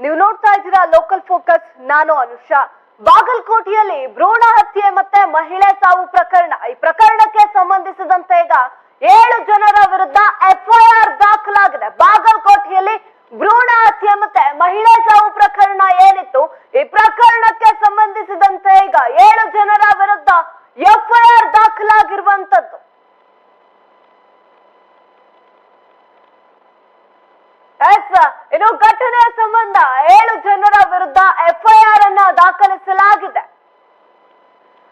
ನೀವು ನೋಡ್ತಾ ಇದ್ದೀರಾ ಲೋಕಲ್ ಫೋಕಸ್, ನಾನು ಅನುಷಾ. ಬಾಗಲಕೋಟೆಯಲ್ಲಿ ಭ್ರೂಣ ಹತ್ಯೆ ಮತ್ತೆ ಮಹಿಳೆ ಸಾವು ಪ್ರಕರಣ. ಈ ಪ್ರಕರಣಕ್ಕೆ ಸಂಬಂಧಿಸಿದಂತೆ ಈಗ ಏಳು ಜನರ ವಿರುದ್ಧ ಎಫ್ಐಆರ್ ದಾಖಲಾಗಿದೆ. ಬಾಗಲಕೋಟೆಯಲ್ಲಿ ಭ್ರೂಣ ಹತ್ಯೆ ಮತ್ತೆ ಮಹಿಳೆ ಸಾವು ಪ್ರಕರಣ ಏನಿತ್ತು ಈ ಪ್ರಕರಣಕ್ಕೆ ಸಂಬಂಧಿಸಿದಂತೆ ಈಗ ಏಳು ಜನರ ವಿರುದ್ಧ ಎಫ್ಐಆರ್ ದಾಖಲಾಗಿರುವಂತದ್ದು ಎಸ್ ಇನ್ನು ಘಟನೆಯ ಸಂಬಂಧ ಏಳು ಜನರ ವಿರುದ್ಧ ಎಫ್ಐಆರ್ ಅನ್ನ ದಾಖಲಿಸಲಾಗಿದೆ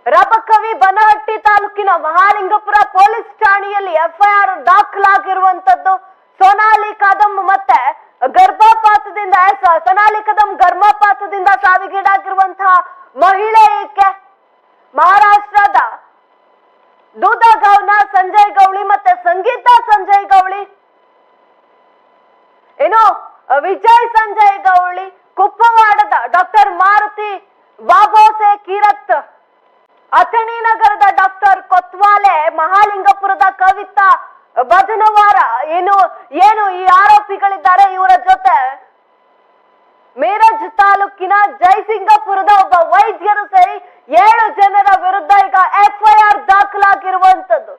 ರಬಕವಿ ಬನಹಟ್ಟಿ ತಾಲೂಕಿನ ಮಹಾಲಿಂಗಪುರ ಪೊಲೀಸ್ ಠಾಣೆಯಲ್ಲಿ ಎಫ್ಐಆರ್ ದಾಖಲಾಗಿರುವಂತದ್ದು ಸೋನಾಲಿ ಕದಂ ಮತ್ತೆ ಗರ್ಭಪಾತದಿಂದ ಸೋನಾಲಿ ಕದಂ ಗರ್ಭಪಾತದಿಂದ ಸಾವಿಗೀಡಾಗಿರುವಂತಹ ಮಹಿಳೆ ಏಕೆ? ಮಹಾರಾಷ್ಟ್ರದ ಗೌನ ಸಂಜಯ್ ಗೌಳಿ ಮತ್ತೆ ಸಂಗೀತಾ ಸಂಜಯ್ ಗೌಳಿ. ಏನು ವಿಜಯ್ ಸಂಜಯ್ ಗೌಳಿ, ಕುಪ್ಪವಾಡದ ಡಾಕ್ಟರ್ ಮಾರುತಿ ಬಾಬೋಸೆ ಕಿರತ್. ಅಥಣಿ ನಗರದ ಡಾಕ್ಟರ್ ಕೊತ್ವಾಲೆ ಮಹಾಲಿಂಗಪುರದ ಕವಿತಾ ಭಜನವಾರ. ಏನು ಏನು ಈ ಆರೋಪಿಗಳಿದ್ದಾರೆ ಇವರ ಜೊತೆ? ಮೀರಜ್ ತಾಲೂಕಿನ ಜಯಸಿಂಗಪುರದ ಒಬ್ಬ ವೈದ್ಯರು ಸೇರಿ ಏಳು ಜನರ ವಿರುದ್ಧ ಈಗ ಎಫ್ಐಆರ್ ದಾಖಲಾಗಿರುವಂತದ್ದು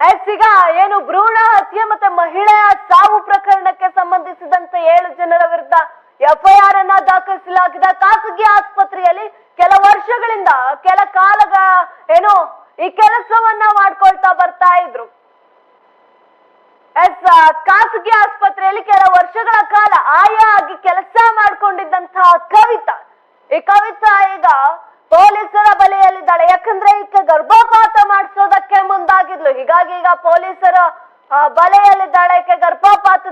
ಎಸ್ ಈಗ ಏನು ಭ್ರೂಣ ಹತ್ಯೆ ಮತ್ತೆ ಮಹಿಳೆಯ ಸಾವು ಪ್ರಕರಣಕ್ಕೆ ಸಂಬಂಧಿಸಿದಂತೆ ಏಳು ಜನರ ವಿರುದ್ಧ ಎಫ್ಐಆರ್ ಅನ್ನ ದಾಖಲಿಸಲಾಗಿದೆ ಖಾಸಗಿ ಆಸ್ಪತ್ರೆಯಲ್ಲಿ ಕೆಲ ವರ್ಷಗಳಿಂದ ಕೆಲ ಕಾಲಗ ಏನು ಈ ಕೆಲಸವನ್ನ ಮಾಡ್ಕೊಳ್ತಾ ಬರ್ತಾ ಇದ್ರು. ಎಸ್ ಖಾಸಗಿ ಆಸ್ಪತ್ರೆಯಲ್ಲಿ ಕೆಲ ವರ್ಷಗಳ ಕಾಲ ಆಯಾ ಆಗಿ ಕೆಲಸ ಮಾಡ್ಕೊಂಡಿದ್ದಂತಹ ಕವಿತಾ. ಈ ಕವಿತಾ ಈಗ ಪೊಲೀಸರ ಬಲೆಯಲ್ಲಿದ್ದಾಳೆ. ಯಾಕಂದ್ರೆ ಈಕೆ ಗರ್ಭಪಾತ ಮಾಡಿಸೋದಕ್ಕೆ ಮುಂದಾಗಿದ್ಲು. ಹೀಗಾಗಿ ಈಗ ಪೊಲೀಸರ ಬಲೆಯಲ್ಲಿದ್ದಾಳೆ. ಈಕೆ ಆ,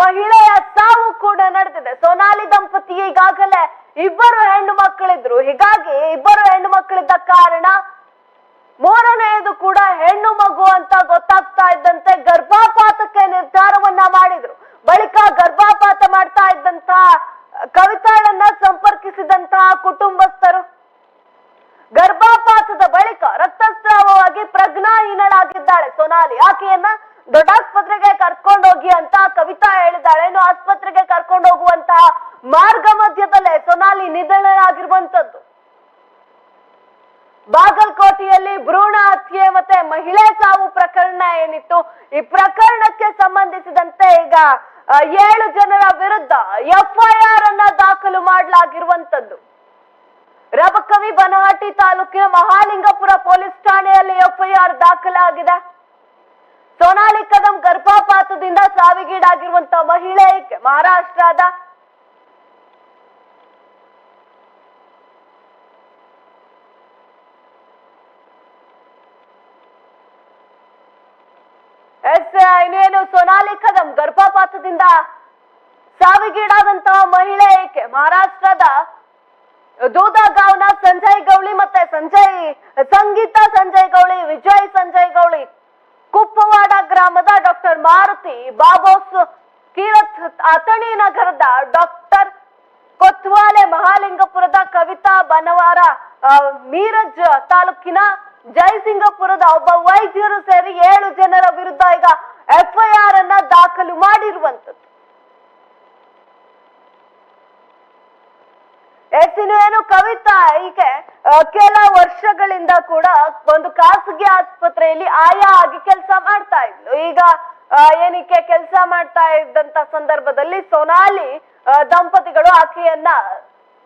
ಮಹಿಳೆಯ ಸಾವು ಕೂಡ ನಡೆದಿದೆ. ಸೋನಾಲಿ ದಂಪತಿ ಈಗಾಗಲೇ ಇಬ್ಬರು ಹೆಣ್ಣು ಮಕ್ಕಳಿದ್ರು ಹೀಗಾಗಿ ಇಬ್ಬರು ಹೆಣ್ಣು ಮಕ್ಕಳಿದ್ದ ಕಾರಣ ಮೂರನೆಯದು ಕೂಡ ಹೆಣ್ಣು ಮಗು ಅಂತ ಗೊತ್ತಾಗ್ತಾ ಇದ್ದಂತೆ ಗರ್ಭಪಾತಕ್ಕೆ ನಿರ್ಧಾರವನ್ನ ಮಾಡಿದ್ರು. ಬಳಿಕ ಗರ್ಭಪಾತ ಮಾಡ್ತಾ ಇದ್ದಂತ ಕವಿತಾಳನ್ನ ಸಂಪರ್ಕಿಸಿದಂತಹ ಕುಟುಂಬಸ್ಥರು. ಗರ್ಭಪಾತದ ಬಳಿಕ ರಕ್ತಸ್ರಾವವಾಗಿ ಪ್ರಜ್ಞಾಹೀನಳಾಗಿದ್ದಾಳೆ ಸೋನಾಲಿ. ಆಕೆಯನ್ನ ದೊಡ್ಡಾಸ್ಪತ್ರೆಗೆ ಕರ್ಕೊಂಡೋಗಿ ಅಂತ ಕವಿತಾ ಹೇಳಿದ್ದಾಳೆ. ಇನ್ನು ಆಸ್ಪತ್ರೆಗೆ ಕರ್ಕೊಂಡು ಹೋಗುವಂತಹ ಮಾರ್ಗ ಮಧ್ಯದಲ್ಲೇ ಸೊನಾಲಿ ನಿಧನರಾಗಿರುವಂತದ್ದು ಬಾಗಲಕೋಟೆಯಲ್ಲಿ ಭ್ರೂಣ ಹತ್ಯೆ ಮತ್ತೆ ಮಹಿಳೆ ಸಾವು ಪ್ರಕರಣ ಏನಿತ್ತು? ಈ ಪ್ರಕರಣಕ್ಕೆ ಸಂಬಂಧಿಸಿದಂತೆ ಈಗ ಏಳು ಜನರ ವಿರುದ್ಧ ಎಫ್ಐಆರ್ ಅನ್ನ ದಾಖಲು ಮಾಡಲಾಗಿರುವಂತದ್ದು ರಬಕವಿ ಬನಹಟ್ಟಿ ತಾಲೂಕಿನ ಮಹಾಲಿಂಗಪುರ ಪೊಲೀಸ್ ಠಾಣೆಯಲ್ಲಿ ಎಫ್ಐಆರ್ ದಾಖಲಾಗಿದೆ. ಸೋನಾಲಿ ಕದಂ ಗರ್ಭಪಾತದಿಂದ ಸಾವಿಗೀಡಾಗಿರುವಂತ ಮಹಿಳೆ ಮಹಾರಾಷ್ಟ್ರದ ಎಸ್ ಇನ್ನೇನು ಸೋನಾಲಿ ಕದಂ ಗರ್ಭಪಾತದಿಂದ ಸಾವಿಗೀಡಾದಂತಹ ಮಹಿಳೆ ಏಕೆ ಮಹಾರಾಷ್ಟ್ರದ ದೂದಗಾವ್ನ ಸಂಜಯ್ ಗೌಳಿ ಮತ್ತೆ ಸಂಜಯ್ ಸಂಗೀತ ಸಂಜಯ್ ಗೌಳಿ, ವಿಜಯ್ ಸಂಜಯ್ ಗೌಳಿ ಕುಪ್ಪವಾಡ ಗ್ರಾಮದ ಡಾಕ್ಟರ್ ಮಾರುತಿ ಬಾಬೋಸ್ ಕೀರತ್ ಅಥಣಿ ನಗರದ ಡಾಕ್ಟರ್ ಕೊತ್ವಾಲೆ ಮಹಾಲಿಂಗಪುರದ ಕವಿತಾ ಬನವಾರ ಮೀರಜ್ ತಾಲೂಕಿನ ಜಯಸಿಂಗಪುರದ ಒಬ್ಬ ವೈದ್ಯರು ಸೇರಿ ಏಳು ಜನರ ವಿರುದ್ಧ ಈಗ ಎಫ್ಐಆರ್ ಅನ್ನ ದಾಖಲು ಮಾಡಿರುವಂತದ್ದು ಎಸ್ ಕವಿತಾ ಆ, ಕೆಲ ವರ್ಷಗಳಿಂದ ಕೂಡ ಒಂದು ಖಾಸಗಿ ಆಸ್ಪತ್ರೆಯಲ್ಲಿ ಆಯಾ ಆಗಿ ಕೆಲಸ ಮಾಡ್ತಾ ಇದ್ಲು. ಈಗ ಏನಕ್ಕೆ ಕೆಲಸ ಮಾಡ್ತಾ ಇದ್ದಂತ ಸಂದರ್ಭದಲ್ಲಿ ಸೊನಾಲಿ ದಂಪತಿಗಳು ಆಕೆಯನ್ನ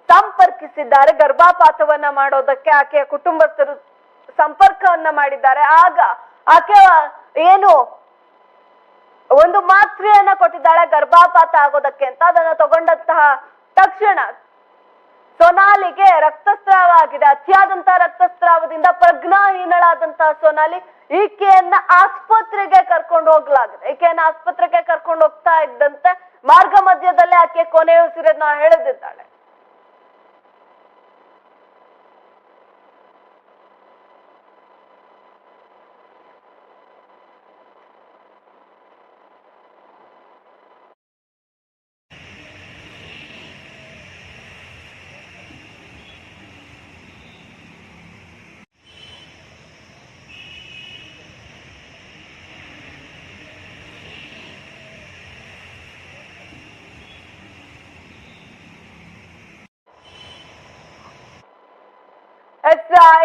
ಸಂಪರ್ಕಿಸಿದ್ದಾರೆ. ಗರ್ಭಪಾತವನ್ನ ಮಾಡೋದಕ್ಕೆ ಆಕೆಯ ಕುಟುಂಬಸ್ಥರು ಸಂಪರ್ಕವನ್ನ ಮಾಡಿದ್ದಾರೆ. ಆಗ ಆಕೆ ಏನು ಒಂದು ಮಾತ್ರೆಯನ್ನ ಕೊಟ್ಟಿದ್ದಾಳೆ ಗರ್ಭಪಾತ ಆಗೋದಕ್ಕೆ ಅಂತ. ಅದನ್ನ ತಗೊಂಡಂತಹ ತಕ್ಷಣ ಸೊನಾಲಿಗೆ ರಕ್ತಸ್ರಾವ ಆಗಿದೆ ಅತಿಯಾದಂತ ರಕ್ತಸ್ರಾವದಿಂದ ಪ್ರಜ್ಞಾಹೀನಳಾದಂತಹ ಸೊನಾಲಿ ಈಕೆಯನ್ನ ಆಸ್ಪತ್ರೆಗೆ ಕರ್ಕೊಂಡು ಹೋಗ್ಲಾಗಿದೆ. ಈಕೆಯನ್ನ ಆಸ್ಪತ್ರೆಗೆ ಕರ್ಕೊಂಡು ಹೋಗ್ತಾ ಇದ್ದಂತೆ ಮಾರ್ಗ ಮಧ್ಯದಲ್ಲೇ ಆಕೆ ಕೊನೆಯ ಉಸಿರನ್ನ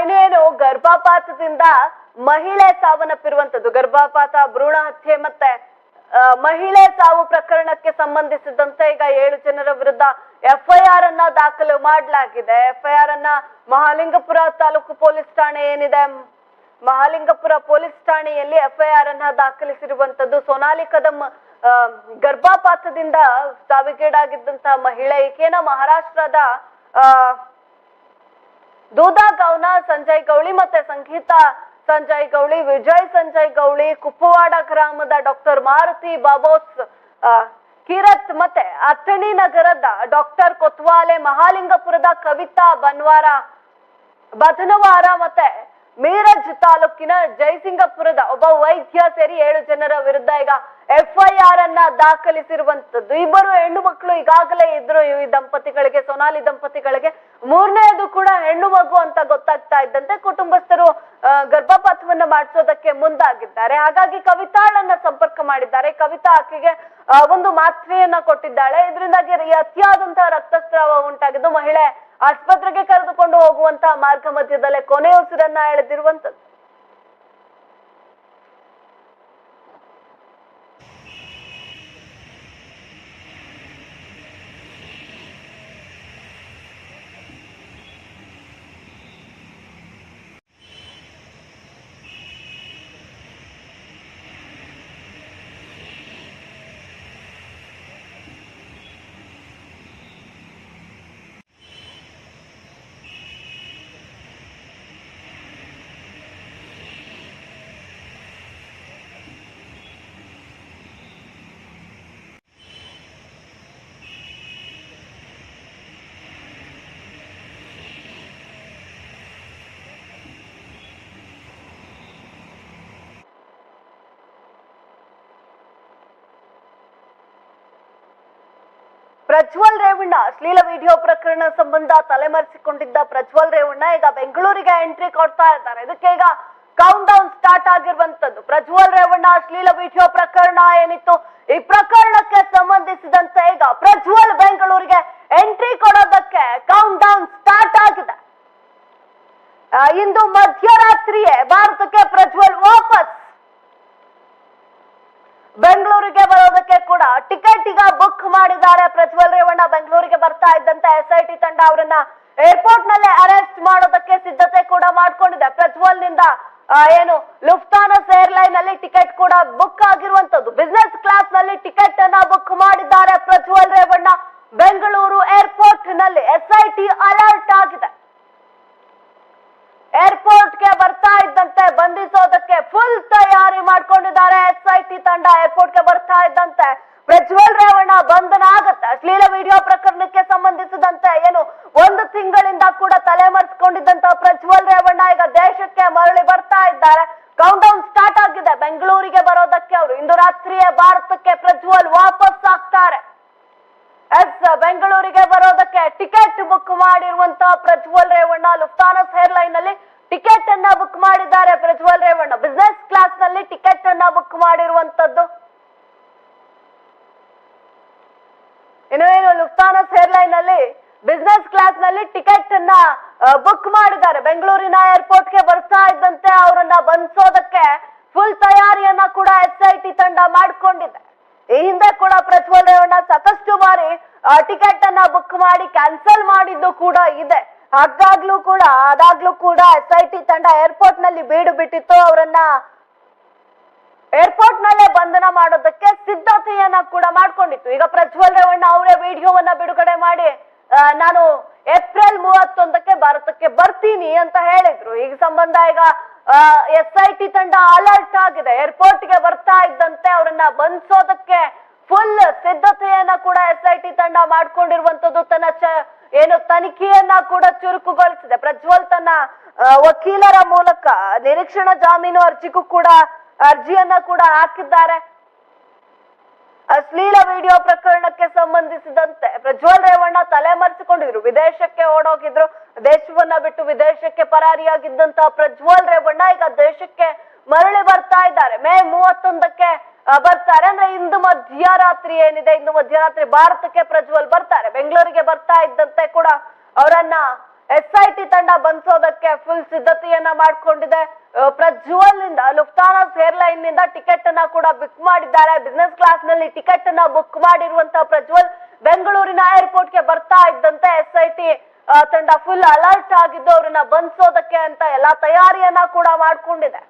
ಇನ್ನೇನು ಗರ್ಭಪಾತದಿಂದ ಮಹಿಳೆ ಸಾವನ್ನಪ್ಪಿರುವಂತದ್ದು ಗರ್ಭಪಾತ, ಭ್ರೂಣ ಹತ್ಯೆ ಮತ್ತೆ ಮಹಿಳೆ ಸಾವು ಪ್ರಕರಣಕ್ಕೆ ಸಂಬಂಧಿಸಿದಂತೆ ಈಗ ಏಳು ಜನರ ವಿರುದ್ಧ ಎಫ್ಐಆರ್ ಅನ್ನ ದಾಖಲು ಮಾಡಲಾಗಿದೆ. ಎಫ್ಐಆರ್ ಅನ್ನ ಮಹಾಲಿಂಗಪುರ ತಾಲೂಕು ಪೊಲೀಸ್ ಠಾಣೆ ಏನಿದೆ? ಮಹಾಲಿಂಗಪುರ ಪೊಲೀಸ್ ಠಾಣೆಯಲ್ಲಿ ಎಫ್ಐಆರ್ ಅನ್ನ ದಾಖಲಿಸಿರುವಂತದ್ದು ಸೋನಾಲಿ ಕದಂ ಗರ್ಭಪಾತದಿಂದ ಸಾವಿಗೀಡಾಗಿದ್ದಂತಹ ಮಹಿಳೆ ಈಕೆನ ಮಹಾರಾಷ್ಟ್ರದ ದೂದಾಗಾವ್ನ ಸಂಜಯ್ ಗೌಳಿ ಮತ್ತೆ ಸಂಗೀತ ಸಂಜಯ್ ಗೌಳಿ, ವಿಜಯ್ ಸಂಜಯ್ ಗೌಳಿ, ಕುಪ್ಪವಾಡ ಗ್ರಾಮದ ಡಾಕ್ಟರ್ ಮಾರುತಿ ಬಾಬೋಸ್ ಕಿರತ್ ಮತ್ತೆ ಅಥಣಿ ನಗರದ ಡಾಕ್ಟರ್ ಕೊತ್ವಾಲೆ, ಮಹಾಲಿಂಗಪುರದ ಕವಿತಾ ಬನ್ವಾರ, ಬದನವಾರ ಮತ್ತೆ ಮೀರಜ್ ತಾಲೂಕಿನ ಜಯಸಿಂಗಪುರದ ಒಬ್ಬ ವೈದ್ಯ ಸೇರಿ ಏಳು ಜನರ ವಿರುದ್ಧ ಈಗ ಎಫ್ಐಆರ್ ಅನ್ನ ದಾಖಲಿಸಿರುವಂತದ್ದು ಇಬ್ಬರು ಹೆಣ್ಣು ಮಕ್ಕಳು ಈಗಾಗಲೇ ಇದ್ರು ಈ ದಂಪತಿಗಳಿಗೆ, ಸೊನಾಲಿ ದಂಪತಿಗಳಿಗೆ. ಮೂರನೇದು ಕೂಡ ಹೆಣ್ಣು ಮಗು ಅಂತ ಗೊತ್ತಾಗ್ತಾ ಇದ್ದಂತೆ ಕುಟುಂಬಸ್ಥರು ಗರ್ಭಪಾತವನ್ನ ಮಾಡಿಸೋದಕ್ಕೆ ಮುಂದಾಗಿದ್ದಾರೆ. ಹಾಗಾಗಿ ಕವಿತಾಳನ್ನ ಸಂಪರ್ಕ ಮಾಡಿದ್ದಾರೆ. ಕವಿತಾ ಆಕೆಗೆ ಒಂದು ಮಾತ್ರೆಯನ್ನ ಕೊಟ್ಟಿದ್ದಾಳೆ. ಇದರಿಂದಾಗಿ ಅತಿಯಾದಂತಹ ರಕ್ತಸ್ರಾವ ಉಂಟಾಗಿದ್ದು ಮಹಿಳೆ ಆಸ್ಪತ್ರೆಗೆ ಕರೆದುಕೊಂಡು ಹೋಗುವಂತಹ ಮಾರ್ಗ ಮಧ್ಯದಲ್ಲೇ ಕೊನೆಯ ಉಸಿರನ್ನ ಎಳೆದಿರುವಂತದ್ದು ಪ್ರಜ್ವಲ್ ರೇವಣ್ಣ, ಅಶ್ಲೀಲ ವಿಡಿಯೋ ಪ್ರಕರಣ ಸಂಬಂಧ ತಲೆಮರೆಸಿಕೊಂಡಿದ್ದ ಪ್ರಜ್ವಲ್ ರೇವಣ್ಣ ಈಗ ಬೆಂಗಳೂರಿಗೆ ಎಂಟ್ರಿ ಕೊಡ್ತಾ ಇದ್ದಾರೆ. ಇದಕ್ಕೆ ಈಗ ಕೌಂಟ್ ಡೌನ್ ಸ್ಟಾರ್ಟ್ ಆಗಿರುವಂತದ್ದು. ಪ್ರಜ್ವಲ್ ರೇವಣ್ಣ, ಅಶ್ಲೀಲ ವಿಡಿಯೋ ಪ್ರಕರಣ ಏನಿತ್ತು? ಈ ಪ್ರಕರಣಕ್ಕೆ ಸಂಬಂಧಿಸಿದಂತೆ ಈಗ ಪ್ರಜ್ವಲ್ ಬೆಂಗಳೂರಿಗೆ ಎಂಟ್ರಿ ಕೊಡೋದಕ್ಕೆ ಕೌಂಟ್ ಡೌನ್ ಸ್ಟಾರ್ಟ್ ಆಗಿದೆ ಇಂದು ಮಧ್ಯರಾತ್ರಿಯೇ ಭಾರತಕ್ಕೆ ಪ್ರಜ್ವಲ್ ವಾಪಸ್ ಬೆಂಗಳೂರಿಗೆ ಬರೋದಕ್ಕೆ ಕೂಡ ಟಿಕೆಟ್ ಈಗ ಬುಕ್ ಮಾಡಿದ್ದಾರೆ ಪ್ರಜ್ವಲ್ ರೇವಣ್ಣ. ಬೆಂಗಳೂರಿಗೆ ಬರ್ತಾ ಇದ್ದಂತ ಎಸ್ ಐ ಟಿ ತಂಡ ಅವರನ್ನ ಏರ್ಪೋರ್ಟ್ನಲ್ಲಿ ಅರೆಸ್ಟ್ ಮಾಡೋದಕ್ಕೆ ಸಿದ್ಧತೆ ಕೂಡ ಮಾಡ್ಕೊಂಡಿದೆ. ಪ್ರಜ್ವಲ್ನಿಂದ ಏನು ಲುಫ್ತಾನಸ್ ಏರ್ಲೈನ್ನಲ್ಲಿ ಟಿಕೆಟ್ ಕೂಡ ಬುಕ್ ಆಗಿರುವಂತದ್ದು. ಬಿಸ್ನೆಸ್ ಕ್ಲಾಸ್ನಲ್ಲಿ ಟಿಕೆಟ್ ಅನ್ನ ಬುಕ್ ಮಾಡಿದ್ದಾರೆ ಪ್ರಜ್ವಲ್ ರೇವಣ್ಣ. ಬೆಂಗಳೂರು ಏರ್ಪೋರ್ಟ್ನಲ್ಲಿ ಎಸ್ ಐ ಟಿ ಅಲರ್ಟ್ ಆಗಿದೆ. ಏರ್ಪೋರ್ಟ್ಗೆ ಬರ್ತಾ ಇದ್ದಂತೆ ಬಂಧಿಸೋದಕ್ಕೆ ಫುಲ್ ತಯಾರಿ ಮಾಡ್ಕೊಂಡಿದ್ದಾರೆ ಎಸ್ ಐ ಟಿ ತಂಡ. ಏರ್ಪೋರ್ಟ್ಗೆ ಬರ್ತಾ ಇದ್ದಂತೆ ಪ್ರಜ್ವಲ್ ರೇವಣ್ಣ ಬಂಧನ ಆಗತ್ತೆ ಅಶ್ಲೀಲ ವಿಡಿಯೋ ಪ್ರಕರಣಕ್ಕೆ ಸಂಬಂಧಿಸಿದಂತೆ ಏನು ಒಂದು ತಿಂಗಳಿಂದ ಕೂಡ ತಲೆಮರೆಸಿಕೊಂಡಿದ್ದಂತ ಪ್ರಜ್ವಲ್ ರೇವಣ್ಣ ಈಗ ದೇಶಕ್ಕೆ ಮರಳಿ ಬರ್ತಾ ಇದ್ದಾರೆ. ಕೌಂಟ್ ಡೌನ್ ಸ್ಟಾರ್ಟ್ ಆಗಿದೆ. ಬೆಂಗಳೂರಿಗೆ ಬರೋದಕ್ಕೆ ಅವರು ಇಂದು ರಾತ್ರಿಯೇ ಭಾರತಕ್ಕೆ ಪ್ರಜ್ವಲ್ ವಾಪಸ್ ಆಗ್ತಾರೆ. ಎಸ್, ಬೆಂಗಳೂರಿಗೆ ಬರೋದಕ್ಕೆ ಟಿಕೆಟ್ ಬುಕ್ ಮಾಡಿರುವಂತಹ ಪ್ರಜ್ವಲ್ ರೇವಣ್ಣ ಲುಫ್ತಾನಸ್ ಏರ್ಲೈನ್ನಲ್ಲಿ ಟಿಕೆಟ್ ಅನ್ನ ಬುಕ್ ಮಾಡಿದ್ದಾರೆ ಪ್ರಜ್ವಲ್ ರೇವಣ್ಣ. ಬಿಸ್ನೆಸ್ ಕ್ಲಾಸ್ನಲ್ಲಿ ಟಿಕೆಟ್ ಅನ್ನ ಬುಕ್ ಮಾಡಿರುವಂತದ್ದು. ಏನು ಲುಫ್ತಾನಸ್ ಏರ್ಲೈನ್ನಲ್ಲಿ ಬಿಸ್ನೆಸ್ ಕ್ಲಾಸ್ನಲ್ಲಿ ಟಿಕೆಟ್ ಅನ್ನ ಬುಕ್ ಮಾಡಿದ್ದಾರೆ. ಬೆಂಗಳೂರಿನ ಏರ್ಪೋರ್ಟ್ಗೆ ಬರ್ತಾ ಇದ್ದಂತೆ ಅವರನ್ನ ಬಂಧಿಸೋದಕ್ಕೆ ಫುಲ್ ತಯಾರಿಯನ್ನ ಕೂಡ ಎಸ್ ಐ ಟಿ ತಂಡ ಮಾಡ್ಕೊಂಡಿದೆ. ಈ ಹಿಂದೆ ಕೂಡ ಪ್ರಜ್ವಲ್ ರೇವಣ್ಣ ಸಾಕಷ್ಟು ಬಾರಿ ಟಿಕೆಟ್ ಅನ್ನ ಬುಕ್ ಮಾಡಿ ಕ್ಯಾನ್ಸಲ್ ಮಾಡಿದ್ದು ಕೂಡ ಇದೆ. ಹಾಗಾಗ್ಲೂ ಕೂಡ, ಅದಾಗ್ಲೂ ಕೂಡ ಎಸ್ ಐ ಟಿ ತಂಡ ಏರ್ಪೋರ್ಟ್ನಲ್ಲಿ ಬೀಡು ಬಿಟ್ಟಿತ್ತು. ಅವರನ್ನ ಏರ್ಪೋರ್ಟ್ ನಲ್ಲೇ ಬಂಧನ ಮಾಡೋದಕ್ಕೆ ಸಿದ್ಧತೆಯನ್ನ ಕೂಡ ಮಾಡ್ಕೊಂಡಿತ್ತು. ಈಗ ಪ್ರಜ್ವಲ್ ರೇವಣ್ಣ ಅವರೇ ವಿಡಿಯೋವನ್ನ ಬಿಡುಗಡೆ ಮಾಡಿ ನಾನು ಏಪ್ರಿಲ್ ಮೂವತ್ತೊಂದಕ್ಕೆ ಭಾರತಕ್ಕೆ ಬರ್ತೀನಿ ಅಂತ ಹೇಳಿದ್ರು. ಈ ಸಂಬಂಧ ಈಗ ಎಸ್ ಐ ಟಿ ತಂಡ ಅಲರ್ಟ್ ಆಗಿದೆ. ಏರ್ಪೋರ್ಟ್ಗೆ ಬರ್ತಾ ಇದ್ದಂತೆ ಅವರನ್ನ ಬಂಧಿಸೋದಕ್ಕೆ ಫುಲ್ ಸಿದ್ಧತೆಯನ್ನ ಕೂಡ ಎಸ್ ಐ ಟಿ ತಂಡ ಮಾಡ್ಕೊಂಡಿರುವಂತದ್ದು ತನ್ನ ಏನು ತನಿಖೆಯನ್ನ ಕೂಡ ಚುರುಕುಗೊಳಿಸಿದೆ. ಪ್ರಜ್ವಲ್ ತನ್ನ ವಕೀಲರ ಮೂಲಕ ನಿರೀಕ್ಷಣಾ ಜಾಮೀನು ಅರ್ಜಿಗೂ ಕೂಡ, ಅರ್ಜಿಯನ್ನ ಕೂಡ ಹಾಕಿದ್ದಾರೆ. ಅಶ್ಲೀಲ ವಿಡಿಯೋ ಪ್ರಕರಣಕ್ಕೆ ಸಂಬಂಧಿಸಿದಂತೆ ಪ್ರಜ್ವಲ್ ರೇವಣ್ಣ ತಲೆಮರೆಸಿಕೊಂಡಿದ್ರು ವಿದೇಶಕ್ಕೆ ಓಡೋಗಿದ್ರು. ದೇಶವನ್ನ ಬಿಟ್ಟು ವಿದೇಶಕ್ಕೆ ಪರಾರಿಯಾಗಿದ್ದಂತಹ ಪ್ರಜ್ವಲ್ ರೇವಣ್ಣ ಈಗ ದೇಶಕ್ಕೆ ಮರಳಿ ಬರ್ತಾ ಇದ್ದಾರೆ. ಮೇ ಮೂವತ್ತೊಂದಕ್ಕೆ ಬರ್ತಾರೆ. ಅಂದ್ರೆ ಇಂದು ಮಧ್ಯರಾತ್ರಿ ಏನಿದೆ? ಇಂದು ಮಧ್ಯರಾತ್ರಿ ಭಾರತಕ್ಕೆ ಪ್ರಜ್ವಲ್ ಬರ್ತಾರೆ. ಬೆಂಗಳೂರಿಗೆ ಬರ್ತಾ ಇದ್ದಂತೆ ಕೂಡ ಅವರನ್ನ ಎಸ್ ಐ ಟಿ ತಂಡ ಬಂಧಿಸೋದಕ್ಕೆ ಫುಲ್ ಸಿದ್ಧತೆಯನ್ನ ಮಾಡ್ಕೊಂಡಿದೆ. ಪ್ರಜ್ವಲ್ನಿಂದ ಲುಫ್ತಾನಾಸ್ ಏರ್ಲೈನ್ನಿಂದ ಟಿಕೆಟ್ ಅನ್ನ ಕೂಡ ಬುಕ್ ಮಾಡಿದ್ದಾರೆ. ಬಿಸ್ನೆಸ್ ಕ್ಲಾಸ್ನಲ್ಲಿ ಟಿಕೆಟ್ ಅನ್ನ ಬುಕ್ ಮಾಡಿರುವಂತ ಪ್ರಜ್ವಲ್ ಬೆಂಗಳೂರಿನ ಏರ್ಪೋರ್ಟ್ಗೆ ಬರ್ತಾ ಇದ್ದಂತೆ ಎಸ್ ಐ ಟಿ ತಂಡ ಫುಲ್ ಅಲರ್ಟ್ ಆಗಿದ್ದು ಅವ್ರನ್ನ ಬಂಧಿಸೋದಕ್ಕೆ ಅಂತ ಎಲ್ಲಾ ತಯಾರಿಯನ್ನ ಕೂಡ ಮಾಡ್ಕೊಂಡಿದೆ.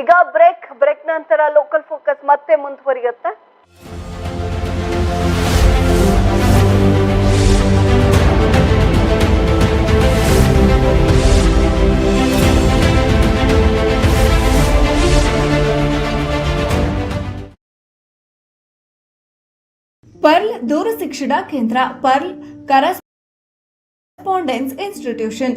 ಈಗ ಬ್ರೇಕ್ ಬ್ರೇಕ್ ನಂತರ ಲೋಕಲ್ ಫೋಕಸ್ ಮತ್ತೆ ಮುಂದುವರಿಯುತ್ತೆ. ಪರ್ಲ್ ದೂರ ಶಿಕ್ಷಣ ಕೇಂದ್ರ, Pearl correspondence institution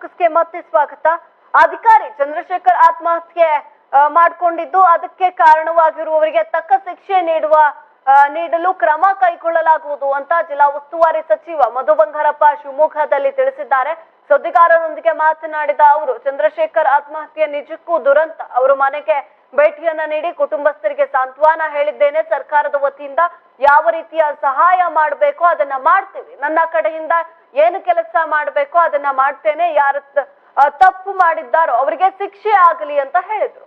ಫೋಕಸ್ಗೆ ಮತ್ತೆ ಸ್ವಾಗತ. ಅಧಿಕಾರಿ ಚಂದ್ರಶೇಖರ್ ಆತ್ಮಹತ್ಯೆ ಮಾಡಿಕೊಂಡಿದ್ದು. ಅದಕ್ಕೆ ಕಾರಣವಾಗಿರುವವರಿಗೆ ತಕ್ಕ ಶಿಕ್ಷೆ ನೀಡುವ ನೀಡಲು ಕ್ರಮ ಕೈಗೊಳ್ಳಲಾಗುವುದು ಅಂತ ಜಿಲ್ಲಾ ಉಸ್ತುವಾರಿ ಸಚಿವ ಮಧು ಬಂಗಾರಪ್ಪ ಶಿವಮೊಗ್ಗದಲ್ಲಿ ತಿಳಿಸಿದ್ದಾರೆ. ಸುದ್ದಿಗಾರರೊಂದಿಗೆ ಮಾತನಾಡಿದ ಅವರು, ಚಂದ್ರಶೇಖರ್ ಆತ್ಮಹತ್ಯೆ ನಿಜಕ್ಕೂ ದುರಂತ. ಅವರು ಮನೆಗೆ ಭೇಟಿಯನ್ನ ನೀಡಿ ಕುಟುಂಬಸ್ಥರಿಗೆ ಸಾಂತ್ವನ ಹೇಳಿದ್ದೇನೆ. ಸರ್ಕಾರದ ವತಿಯಿಂದ ಯಾವ ರೀತಿಯ ಸಹಾಯ ಮಾಡಬೇಕೋ ಅದನ್ನ ಮಾಡ್ತೀವಿ. ನನ್ನ ಕಡೆಯಿಂದ ಏನು ಕೆಲಸ ಮಾಡಬೇಕು ಅದನ್ನ ಮಾಡ್ತೇನೆ. ಯಾರು ತಪ್ಪು ಮಾಡಿದ್ದಾರೋ ಅವರಿಗೆ ಶಿಕ್ಷೆ ಆಗಲಿ ಅಂತ ಹೇಳಿದ್ರು.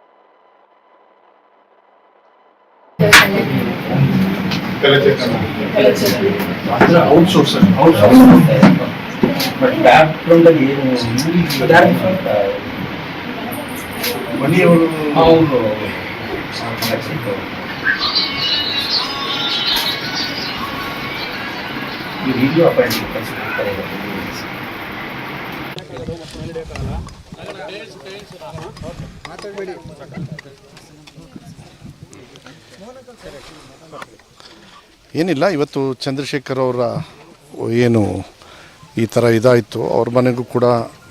ಔಟ್ಸೋರ್ಸ್ ಬಟ್ ಬ್ಯಾಕ್ ಗ್ರೌಂಡ್ ಅಲ್ಲಿ ಏನು ಮನೆಯವರು ಅವರು ಈ ವಿಡಿಯೋ ಅಪಾಯಿಂಟ್ ಕಳಿಸ್ತಾರೆ ಏನಿಲ್ಲ ಇವತ್ತು ಚಂದ್ರಶೇಖರ್ ಅವರ ಏನು ಈ ಥರ ಇದಾಯಿತು ಅವ್ರ ಮನೆಗೂ ಕೂಡ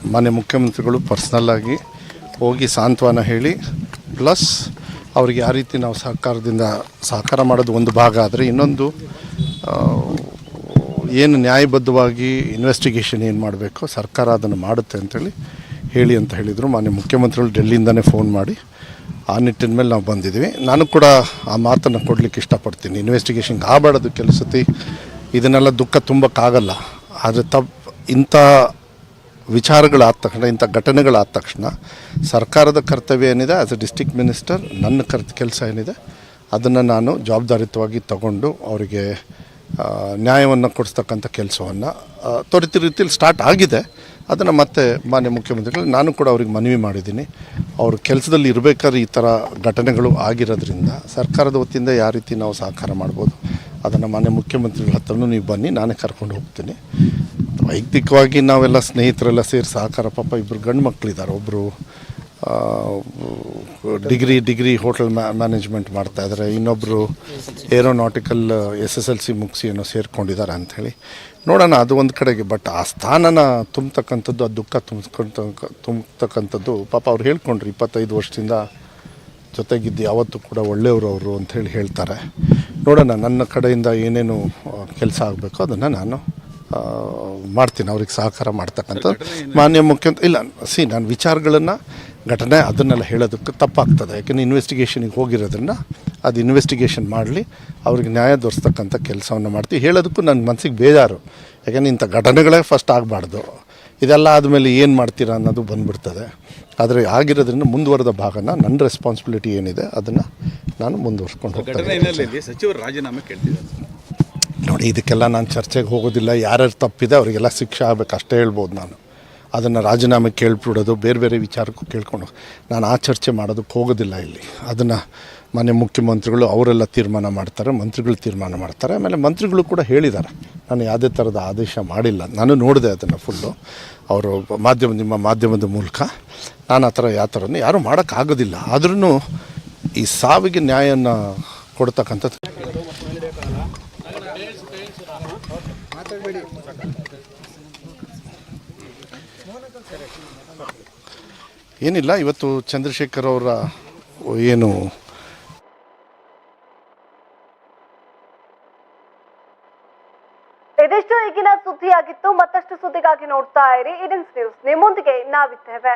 ಮಾನ್ಯ ಮುಖ್ಯಮಂತ್ರಿಗಳು ಪರ್ಸ್ನಲ್ಲಾಗಿ ಹೋಗಿ ಸಾಂತ್ವನ ಹೇಳಿ, ಪ್ಲಸ್ ಅವ್ರಿಗೆ ಯಾವ ರೀತಿ ನಾವು ಸಹಕಾರದಿಂದ ಸಹಕಾರ ಮಾಡೋದು ಒಂದು ಭಾಗ. ಆದರೆ ಇನ್ನೊಂದು ಏನು ನ್ಯಾಯಬದ್ಧವಾಗಿ ಇನ್ವೆಸ್ಟಿಗೇಷನ್ ಏನು ಮಾಡಬೇಕು, ಸರ್ಕಾರ ಅದನ್ನು ಮಾಡುತ್ತೆ ಅಂತೇಳಿ ಹೇಳಿ ಅಂತ ಹೇಳಿದರು. ಮಾನ್ಯ ಮುಖ್ಯಮಂತ್ರಿಗಳು ಡೆಲ್ಲಿಯಿಂದನೇ ಫೋನ್ ಮಾಡಿ, ಆ ನಿಟ್ಟಿನ ಮೇಲೆ ನಾವು ಬಂದಿದ್ದೀವಿ. ನಾನು ಕೂಡ ಆ ಮಾತನ್ನು ಕೊಡಲಿಕ್ಕೆ ಇಷ್ಟಪಡ್ತೀನಿ. ಇನ್ವೆಸ್ಟಿಗೇಷನ್ಗೆ ಆಗಬಾರ್ದು ಕೆಲಸತಿ ಸತಿ ಇದನ್ನೆಲ್ಲ ದುಃಖ ತುಂಬಕ್ಕಾಗಲ್ಲ. ಆದರೆ ತಪ್ಪು ಇಂಥ ವಿಚಾರಗಳಾದ ತಕ್ಷಣ, ಇಂಥ ಘಟನೆಗಳಾದ ತಕ್ಷಣ ಸರ್ಕಾರದ ಕರ್ತವ್ಯ ಏನಿದೆ ಆ್ಯಸ್ ಎ ಡಿಸ್ಟಿಕ್ ಮಿನಿಸ್ಟರ್ ನನ್ನ ಕರ್ತ ಕೆಲಸ ಏನಿದೆ, ಅದನ್ನು ನಾನು ಜವಾಬ್ದಾರಿತವಾಗಿ ತಗೊಂಡು ಅವರಿಗೆ ನ್ಯಾಯವನ್ನು ಕೊಡಿಸ್ತಕ್ಕಂಥ ಕೆಲಸವನ್ನು ತ್ವರಿತ ರೀತಿಯಲ್ಲಿ ಸ್ಟಾರ್ಟ್ ಆಗಿದೆ. ಅದನ್ನು ಮತ್ತೆ ಮಾನ್ಯ ಮುಖ್ಯಮಂತ್ರಿಗಳು, ನಾನು ಕೂಡ ಅವ್ರಿಗೆ ಮನವಿ ಮಾಡಿದ್ದೀನಿ. ಅವರು ಕೆಲಸದಲ್ಲಿ ಇರಬೇಕಾದ್ರೆ ಈ ಥರ ಘಟನೆಗಳು ಆಗಿರೋದ್ರಿಂದ ಸರ್ಕಾರದ ವತಿಯಿಂದ ಯಾವ ರೀತಿ ನಾವು ಸಹಕಾರ ಮಾಡ್ಬೋದು, ಅದನ್ನು ಮಾನ್ಯ ಮುಖ್ಯಮಂತ್ರಿಗಳ ಹತ್ರನೂ ನೀವು ಬನ್ನಿ, ನಾನೇ ಕರ್ಕೊಂಡು ಹೋಗ್ತೀನಿ. ವೈಯಕ್ತಿಕವಾಗಿ ನಾವೆಲ್ಲ ಸ್ನೇಹಿತರೆಲ್ಲ ಸೇರಿ ಸಹಕಾರ ಪಾಪ ಇಬ್ಬರು ಗಂಡು ಮಕ್ಕಳಿದ್ದಾರೆ ಒಬ್ಬರು ಡಿಗ್ರಿ ಡಿಗ್ರಿ ಹೋಟೆಲ್ ಮ್ಯಾ, ಮ್ಯಾನೇಜ್ಮೆಂಟ್ ಮಾಡ್ತಾ ಇದ್ದಾರೆ ಇನ್ನೊಬ್ಬರು aeronautical, S S L C ಮುಗಿಸಿ ಏನೋ ಸೇರ್ಕೊಂಡಿದ್ದಾರೆ ಅಂಥೇಳಿ. ನೋಡೋಣ, ಅದು ಒಂದು ಕಡೆಗೆ. ಬಟ್ ಆ ಸ್ಥಾನನ ತುಂಬತಕ್ಕಂಥದ್ದು, ಆ ದುಃಖ ತುಂಬಿಸ್ಕೊಂತ ತುಂಬತಕ್ಕಂಥದ್ದು ಪಾಪ ಅವ್ರು ಹೇಳ್ಕೊಂಡ್ರು, ಇಪ್ಪತ್ತೈದು ವರ್ಷದಿಂದ ಜೊತೆಗಿದ್ದು ಯಾವತ್ತೂ ಕೂಡ ಒಳ್ಳೆಯವರು ಅವರು ಅಂಥೇಳಿ ಹೇಳ್ತಾರೆ. ನೋಡೋಣ, ನನ್ನ ಕಡೆಯಿಂದ ಏನೇನು ಕೆಲಸ ಆಗಬೇಕು ಅದನ್ನು ನಾನು ಮಾಡ್ತೀನಿ ಅವ್ರಿಗೆ ಸಹಕಾರ ಮಾಡ್ತಕ್ಕಂಥ ಮಾನ್ಯ ಮುಖ್ಯಮಂತ್ರಿ ಇಲ್ಲ ಸಿ ನಾನು ವಿಚಾರಗಳನ್ನು ಘಟನೆ ಅದನ್ನೆಲ್ಲ ಹೇಳೋದಕ್ಕೆ ತಪ್ಪಾಗ್ತದೆ. ಯಾಕೆಂದರೆ ಇನ್ವೆಸ್ಟಿಗೇಷನಿಗೆ ಹೋಗಿರೋದ್ರನ್ನ ಅದು ಇನ್ವೆಸ್ಟಿಗೇಷನ್ ಮಾಡಲಿ ಅವ್ರಿಗೆ ನ್ಯಾಯ ದೊರೆಸ್ತಕ್ಕಂಥ ಕೆಲಸವನ್ನು ಮಾಡ್ತೀವಿ. ಹೇಳೋದಕ್ಕೂ ನನ್ನ ಮನಸ್ಸಿಗೆ ಬೇಜಾರು. ಯಾಕೆಂದರೆ ಇಂಥ ಘಟನೆಗಳೇ ಫಸ್ಟ್ ಆಗಬಾರ್ದು. ಇದೆಲ್ಲ ಆದಮೇಲೆ ಏನು ಮಾಡ್ತೀರಾ ಅನ್ನೋದು ಬಂದ್ಬಿಡ್ತದೆ. ಆದರೆ ಆಗಿರೋದ್ರಿಂದ ಮುಂದುವರೆದ ಭಾಗನ ನನ್ನ ರೆಸ್ಪಾನ್ಸಿಬಿಲಿಟಿ ಏನಿದೆ ಅದನ್ನು ನಾನು ಮುಂದುವರ್ಸ್ಕೊಂಡು ಹೋಗ್ತೇನೆ ಸಚಿವರು ರಾಜೀನಾಮೆ ಕೇಳ್ತಿದ್ದಾರೆ. ನೋಡಿ, ಇದಕ್ಕೆಲ್ಲ ನಾನು ಚರ್ಚೆಗೆ ಹೋಗೋದಿಲ್ಲ. ಯಾರ್ಯಾರು ತಪ್ಪಿದೆ ಅವರಿಗೆಲ್ಲ ಶಿಕ್ಷೆ ಆಗಬೇಕು, ಅಷ್ಟೇ ಹೇಳ್ಬೋದು ನಾನು. ಅದನ್ನು ರಾಜೀನಾಮೆ ಕೇಳ್ಬಿಡೋದು, ಬೇರೆ ಬೇರೆ ವಿಚಾರಕ್ಕೂ ಕೇಳ್ಕೊಂಡು ನಾನು ಆ ಚರ್ಚೆ ಮಾಡೋದಕ್ಕೆ ಹೋಗೋದಿಲ್ಲ ಇಲ್ಲಿ. ಅದನ್ನು ಮಾನ್ಯ ಮುಖ್ಯಮಂತ್ರಿಗಳು ಅವರೆಲ್ಲ ತೀರ್ಮಾನ ಮಾಡ್ತಾರೆ, ಮಂತ್ರಿಗಳು ತೀರ್ಮಾನ ಮಾಡ್ತಾರೆ. ಆಮೇಲೆ ಮಂತ್ರಿಗಳು ಕೂಡ ಹೇಳಿದ್ದಾರೆ, ನಾನು ಯಾವುದೇ ಥರದ ಆದೇಶ ಮಾಡಿಲ್ಲ. ನಾನು ನೋಡಿದೆ ಅದನ್ನು ಫುಲ್ಲು. ಅವರು ಮಾಧ್ಯಮ, ನಿಮ್ಮ ಮಾಧ್ಯಮದ ಮೂಲಕ. ನಾನು ಆ ಥರ, ಯಾವ ಥರನೂ ಯಾರೂ ಮಾಡೋಕ್ಕಾಗೋದಿಲ್ಲ. ಆದ್ರೂ ಈ ಸಾವಿಗೆ ನ್ಯಾಯನ ಕೊಡ್ತಕ್ಕಂಥದ್ದು. ಏನಿಲ್ಲ, ಇವತ್ತು ಚಂದ್ರಶೇಖರ್ ಅವರ ಏನು ಇದಿಷ್ಟು ಈಗಿನ ಸುದ್ದಿಯಾಗಿತ್ತು. ಮತ್ತಷ್ಟು ಸುದ್ದಿಗಾಗಿ ನೋಡ್ತಾ ಇರಿ. ಇಡನ್ಸ್ ನ್ಯೂಸ್. ನಿಮ್ಮೊಂದಿಗೆ ನಾವಿದ್ದೇವೆ.